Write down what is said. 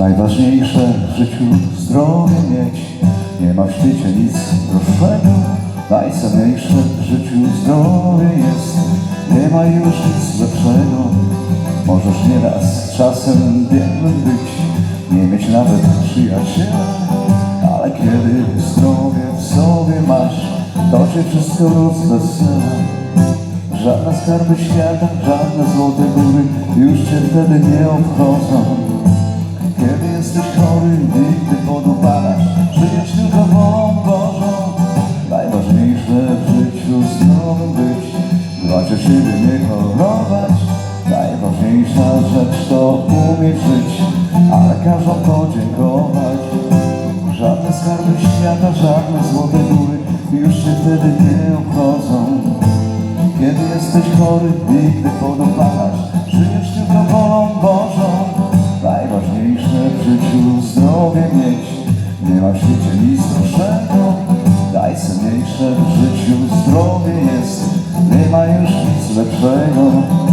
Najważniejsze w życiu zdrowie mieć. Nie ma w świecie nic droższego Najcenniejsze w życiu zdrowie jest. Nie ma już nic lepszego. Możesz nieraz czasem biednym być. Nie mieć nawet przyjaciela. Ale kiedy zdrowie w sobie masz To cię wszystko rozwesela. Żadne skarby świata, żadne złote góry Już cię wtedy nie obchodzą jesteś chory i gdy podupadasz Żyjesz tylko wolą Bożą. Najważniejsze w życiu zdrowym być Dbać o siebie, nie chorować. Najważniejsza rzecz to umieć żyć Ale każą podziękować. Żadne skarby świata, żadne złote góry Już cię wtedy nie obchodzą. Kiedy jesteś chory i gdy zdrowie mieć. Nie ma w świecie nic droższego Najcenniejsze w życiu zdrowie jest. Nie ma już nic lepszego